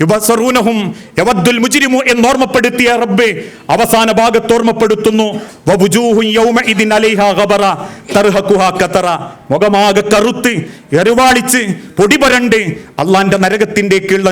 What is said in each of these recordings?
യുബസറൂനഹും റബ്ബെ അവസാന ഭാഗത്ത് ഓർമ്മപ്പെടുത്തുന്നു. മുഖമാകെ കറുത്ത് എരുവാളിച്ച് പൊടിപരണ്ട് അള്ളാന്റെ നരകത്തിന്റെക്കുള്ള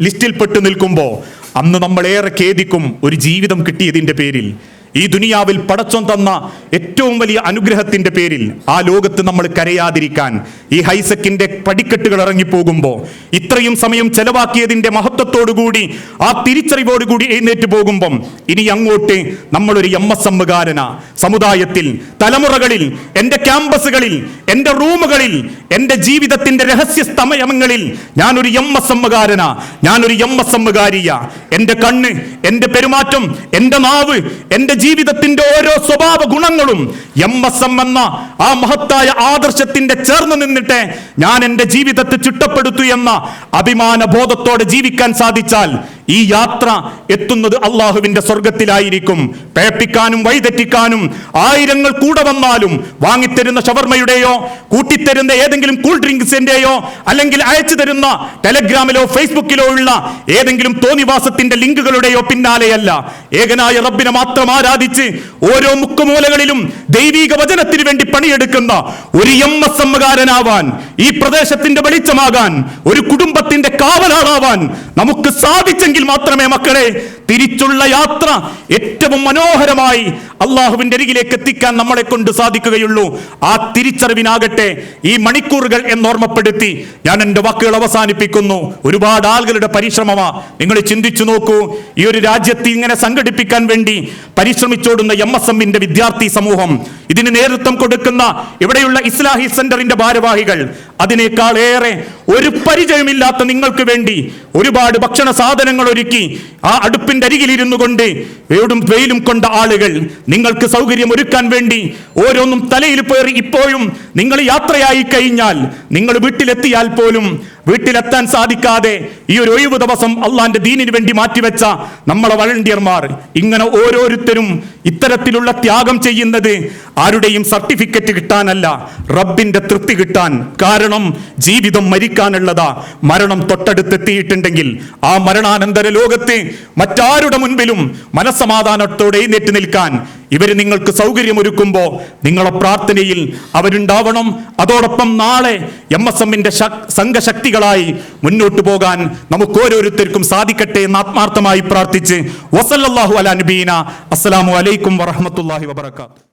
ലിസ്റ്റിൽപ്പെട്ട് നിൽക്കുമ്പോൾ അന്ന് നമ്മൾ ഏറെ ഖേദിക്കും ഒരു ജീവിതം കിട്ടിയതിന്റെ പേരിൽ. ഈ ദുനിയാവിൽ പടച്ചം തന്ന ഏറ്റവും വലിയ അനുഗ്രഹത്തിന്റെ പേരിൽ ആ ലോകത്ത് നമ്മൾ കരയാതിരിക്കാൻ ഈ ഹൈസക്കിന്റെ പടിക്കെട്ടുകൾ ഇറങ്ങിപ്പോകുമ്പോൾ ഇത്രയും സമയം ചെലവാക്കിയതിന്റെ മഹത്വത്തോടുകൂടി ആ തിരിച്ചറിവോടുകൂടി എഴുന്നേറ്റ് പോകുമ്പം ഇനി അങ്ങോട്ട് നമ്മളൊരു എം എസ് എമ്മുകാരന. സമുദായത്തിൽ തലമുറകളിൽ എന്റെ ക്യാമ്പസുകളിൽ എന്റെ റൂമുകളിൽ എന്റെ ജീവിതത്തിന്റെ രഹസ്യ സമയങ്ങളിൽ ഞാനൊരു എം എസ് എമ്മുകാരനാ ഞാനൊരു എം എസ് എമ്മുകാരിയ എന്റെ കണ്ണ് എന്റെ പെരുമാറ്റം എന്റെ നാവ് എന്റെ ജീവിതത്തിന്റെ ഓരോ സ്വഭാവ ഗുണങ്ങളും എം എസ് എം എന്ന ആ മഹത്തായ ആദർശത്തിന്റെ ചേർന്ന് നിന്നിട്ട് ഞാൻ എന്റെ ജീവിതത്തെ ചിട്ടപ്പെടുത്തു എന്ന അഭിമാന ബോധത്തോടെ ജീവിക്കാൻ സാധിച്ചാൽ ഈ യാത്ര എത്തുന്നത് അള്ളാഹുവിന്റെ സ്വർഗത്തിലായിരിക്കും. പേപ്പിക്കാനും വഴിതെറ്റിക്കാനും ആയിരങ്ങൾ കൂടെ വന്നാലും വാങ്ങിത്തരുന്ന ഷവർമയുടെയോ കൂട്ടിത്തരുന്ന ഏതെങ്കിലും കൂൾ ഡ്രിങ്ക്സിന്റെയോ അല്ലെങ്കിൽ അയച്ചു തരുന്ന ടെലഗ്രാമിലോ ഫേസ്ബുക്കിലോ ഉള്ള ഏതെങ്കിലും തോന്നിവാസത്തിന്റെ ലിങ്കുകളുടെയോ പിന്നാലെയല്ല. ഏകനായ റബ്ബിനെ മാത്രം ആരാധിച്ച് ഓരോ മുക്കുമൂലകളിലും ദൈവീക വചനത്തിന് വേണ്ടി പണിയെടുക്കുന്ന ഒരു എം എസ് എമ്മുകാരനാവാൻ ഈ പ്രദേശത്തിന്റെ വെളിച്ചമാകാൻ ഒരു കുടുംബത്തിന്റെ കാവലാളാവാൻ നമുക്ക് സാധിച്ചെങ്കിൽ മാത്രമേ മക്കളെ തിരിച്ചുള്ള യാത്ര ഏറ്റവും മനോഹരമായി അള്ളാഹുവിന്റെ അരികിലേക്ക് എത്തിക്കാൻ നമ്മളെ കൊണ്ട് സാധിക്കുകയുള്ളൂ. ആ തിരിച്ചറിവിനാകട്ടെ ഈ മണിക്കൂറുകൾ എന്നോർമ്മപ്പെടുത്തി ഞാൻ എന്റെ വാക്കുകൾ അവസാനിപ്പിക്കുന്നു. ഒരുപാട് ആളുകളുടെ പരിശ്രമമാ. നിങ്ങൾ ചിന്തിച്ചു നോക്കൂ ഈ ഒരു രാജ്യത്ത് ഇങ്ങനെ സംഘടിപ്പിക്കാൻ വേണ്ടി പരിശ്രമിച്ചോടുന്ന എം എസ് എമ്മിന്റെ വിദ്യാർത്ഥി സമൂഹം ഇതിന് നേതൃത്വം കൊടുക്കുന്ന ഇവിടെയുള്ള ഇസ്ലാഹി സെന്ററിന്റെ ഭാരവാഹികൾ അതിനേക്കാൾ ഏറെ ഒരു പരിചയമില്ലാത്ത നിങ്ങൾക്ക് വേണ്ടി ഒരുപാട് ഭക്ഷണ സാധനങ്ങൾ ഒരുക്കി ആ അടുപ്പിന്റെ അരികിലിരുന്നു കൊണ്ട് വേടും വെയിലും കൊണ്ട ആളുകൾ നിങ്ങൾക്ക് സൗകര്യം ഒരുക്കാൻ വേണ്ടി ഓരോന്നും തലയിൽ പേറി ഇപ്പോഴും നിങ്ങൾ യാത്രയായി കഴിഞ്ഞാൽ നിങ്ങൾ വീട്ടിലെത്തിയാൽ പോലും വീട്ടിലെത്താൻ സാധിക്കാതെ ഈ ഒരു ഒഴിവ് ദിവസം അള്ളാന്റെ ദീനിന് വേണ്ടി മാറ്റിവെച്ച നമ്മളെ വളണ്ടിയർമാർ ഇങ്ങനെ ഓരോരുത്തരും ഇത്തരത്തിലുള്ള ത്യാഗം ചെയ്യുന്നത് ആരുടെയും സർട്ടിഫിക്കറ്റ് കിട്ടാനല്ല റബ്ബിന്റെ തൃപ്തി കിട്ടാൻ. കാരണം ജീവിതം മരിക്കാനുള്ളതാ. മരണം തൊട്ടടുത്തെത്തിയിട്ടുണ്ടെങ്കിൽ ആ മരണാനന്തര ലോകത്ത് മറ്റാരുടെ മുൻപിലും മനസ്സമാധാനത്തോടെ എഴുന്നേറ്റ് നിൽക്കാൻ ഇവർ നിങ്ങൾക്ക് സൗകര്യമൊരുക്കുമ്പോൾ നിങ്ങളെ പ്രാർത്ഥനയിൽ അവരുണ്ടാവണം. അതോടൊപ്പം നാളെ എം എസ് എമ്മിന്റെ സംഘശക്തികളായി മുന്നോട്ട് പോകാൻ നമുക്ക് ഓരോരുത്തർക്കും സാധിക്കട്ടെ എന്ന് ആത്മാർത്ഥമായി പ്രാർത്ഥിച്ച് വസല്ലാഹു അല നബീന. അസ്സലാമു അലൈക്കും വറഹമത്തല്ലാഹി വബർക്കാത്തു